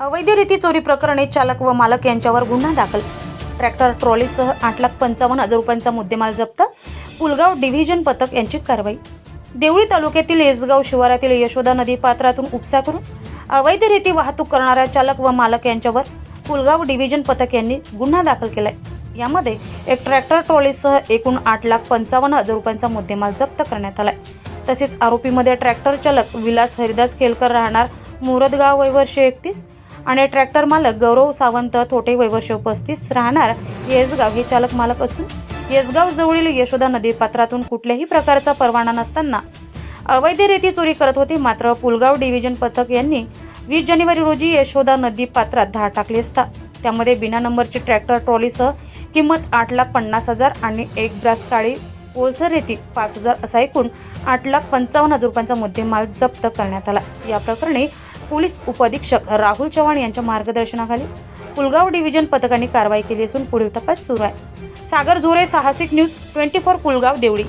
अवैधरीती चोरी प्रकरणी चालक व मालक यांच्यावर गुन्हा दाखल. ट्रॅक्टर ट्रॉलीसह आठ लाख पंचावन्न हजार रुपयांचा मुद्देमाल जप्त. पुलगाव डिव्हिजन पथक यांची कारवाई. देवळी तालुक्यातील येसगाव शिवारातील यशोदा नदी पात्रातून उपसा करून अवैधरीती वाहतूक करणाऱ्या चालक व मालक यांच्यावर पुलगाव डिव्हिजन पथक यांनी गुन्हा दाखल केला आहे यामध्ये एक ट्रॅक्टर ट्रॉलीसह एकूण आठ लाख पंचावन्न हजार रुपयांचा मुद्देमाल जप्त करण्यात आलाय. तसेच आरोपीमध्ये ट्रॅक्टर चालक विलास हरिदास केलकर राहणार मुरदगाव वयवर्षी एकतीस आणि ट्रॅक्टर मालक गौरव सावंत थोटे वैवर्ष पस्तीस राहणार येसगाव हे चालक मालक असून येसगाव जवळील यशोदा नदी पात्रातून कुठल्याही प्रकारचा परवाना नसताना अवैधरिती चोरी करत होती. मात्र पुलगाव डिव्हिजन पथक यांनी वीस जानेवारी रोजी यशोदा नदी पात्रात धाड टाकली असता. त्यामध्ये बिना नंबरची ट्रॅक्टर ट्रॉलीसह किंमत आठ लाख पन्नास हजार आणि एक ब्रास काळी ओलसर रेती पाच हजार असा एकूण आठ लाख पंचावन्न हजार रुपयांचा मुद्देमाल जप्त करण्यात आला. या प्रकरणी पोलीस उपअधीक्षक राहुल चव्हाण यांच्या मार्गदर्शनाखाली पुलगाव डिव्हिजन पथकाने कारवाई केली असून पुढील तपास सुरू आहे. Sagar Zore Sahasik news twenty four Pulgaon Deoli.